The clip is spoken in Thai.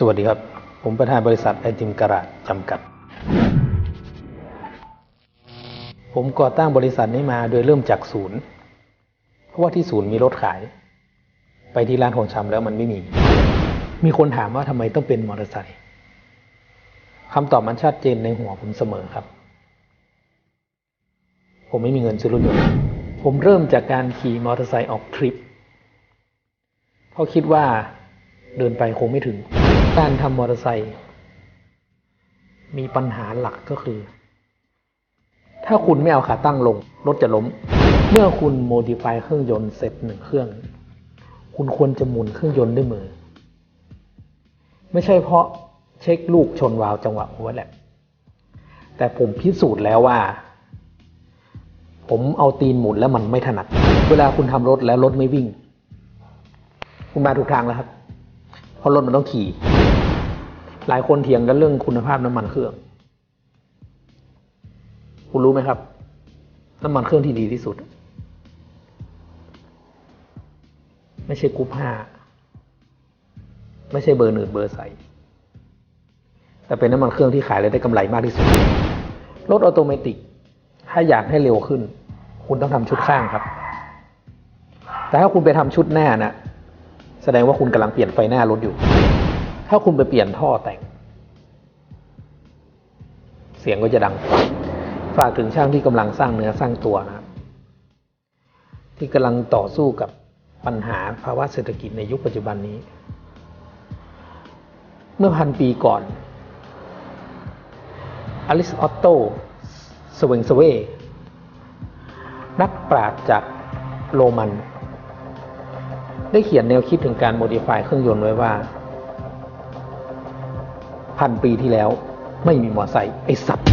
สวัสดีครับ ผมประธานบริษัทไอติมกระดจำกัด ผมก่อตั้งบริษัทนี้มาโดยเริ่มจากศูนย์ เพราะว่าที่ศูนย์มีรถขาย ไปที่ร้านของชำแล้วมันไม่มี มีคนถามว่าทำไมต้องเป็นมอเตอร์ไซค์คำตอบมันชัดเจนในหัวผมเสมอครับ ผมไม่มีเงินซื้อรถยนต์ผมเริ่มจากการขี่มอเตอร์ไซค์ออกทริปเพราะคิดว่าเดินไปคงไม่ถึง การทำมอเตอร์ไซค์มีปัญหาหลักก็คือ ถ้าคุณไม่เอาขาตั้งลง รถจะล้ม เมื่อคุณโมดิฟายเครื่องยนต์เสร็จหนึ่งเครื่อง คุณควรจะหมุนเครื่องยนต์ด้วยมือ ไม่ใช่เพราะเช็คลูกชนวาล์วจังหวะหัวแหละแต่ผมพิสูจน์แล้วว่า ผมเอาตีนหมุนแล้วมันไม่ถนัด เวลาคุณทำรถแล้วรถไม่วิ่ง คุณมาถูกทางแล้วครับ เพราะรถมันต้องขี่ หลายคนเถียงกันเรื่องคุณภาพน้ำมันเครื่อง คุณรู้ไหมครับ น้ำมันเครื่องที่ดีที่สุด ไม่ใช่กรุ๊ปห้าไม่ใช่เบอร์หนึ่งเบอร์ใสแต่เป็นน้ำมันเครื่องที่ขายและได้กำไรมากที่สุด รถออโตเมติก ถ้าอยากให้เร็วขึ้น คุณต้องทำชุดข้างครับ แต่ถ้าคุณไปทำชุดหน้านะแสดงว่าคุณกำลังเปลี่ยนไฟหน้ารถอยู่ ถ้าคุณไปเปลี่ยนท่อแต่ง เสียงก็จะดัง ฝากถึงช่างที่กำลังสร้างเนื้อสร้างตัวนะครับ ที่กำลังต่อสู้กับปัญหาภาวะเศรษฐกิจในยุคปัจจุบันนี้ เมื่อพันปีก่อนอลิสออตโตสเวงสเวนักปราชญ์จากโรมัน ได้เขียนแนวคิดถึงการโมดิฟายเครื่องยนต์ไว้ว่า พันปีที่แล้ว ไม่มีมอไซค์ไอสัตว์